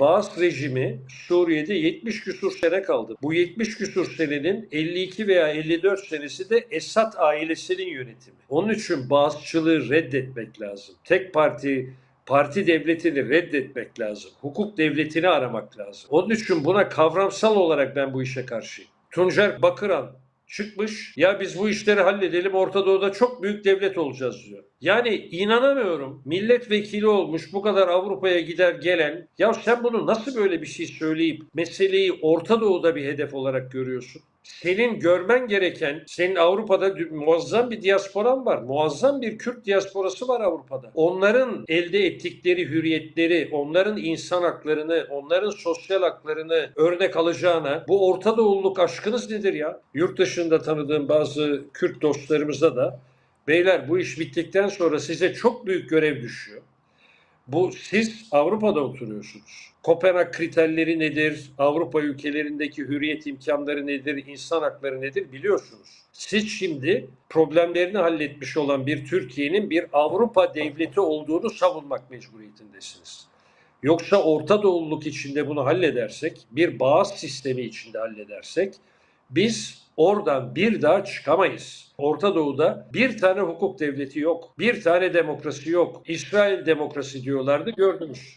Baas rejimi Suriye'de 70 küsur sene kaldı. Bu 70 küsur senenin 52 veya 54 senesi de Esad ailesinin yönetimi. Onun için Baasçılığı reddetmek lazım. Tek parti parti devletini reddetmek lazım. Hukuk devletini aramak lazım. Onun için buna kavramsal olarak ben bu işe karşıyım. Tuncer Bakıran çıkmış. Ya biz bu işleri halledelim Orta Doğu'da çok büyük devlet olacağız diyor. Yani inanamıyorum. Milletvekili olmuş bu kadar Avrupa'ya gider gelen. Ya sen bunu nasıl böyle bir şey söyleyip meseleyi Orta Doğu'da bir hedef olarak görüyorsun? Senin görmen gereken, senin Avrupa'da muazzam bir diasporan var. Muazzam bir Kürt diasporası var Avrupa'da. Onların elde ettikleri hürriyetleri, onların insan haklarını, onların sosyal haklarını örnek alacağına bu Orta Doğululuk aşkınız nedir ya? Yurt dışında tanıdığım bazı Kürt dostlarımıza da beyler bu iş bittikten sonra size çok büyük görev düşüyor. Bu siz Avrupa'da oturuyorsunuz. Kopenhag kriterleri nedir? Avrupa ülkelerindeki hürriyet imkanları nedir? insan hakları nedir biliyorsunuz. Siz şimdi problemlerini halletmiş olan bir Türkiye'nin bir Avrupa devleti olduğunu savunmak mecburiyetindesiniz. Yoksa Orta Doğululuk içinde bunu halledersek, bir bağız sistemi içinde halledersek biz oradan bir daha çıkamayız. Orta Doğu'da bir tane hukuk devleti yok. Bir tane demokrasi yok. İsrail demokrasi diyorlardı gördünüz.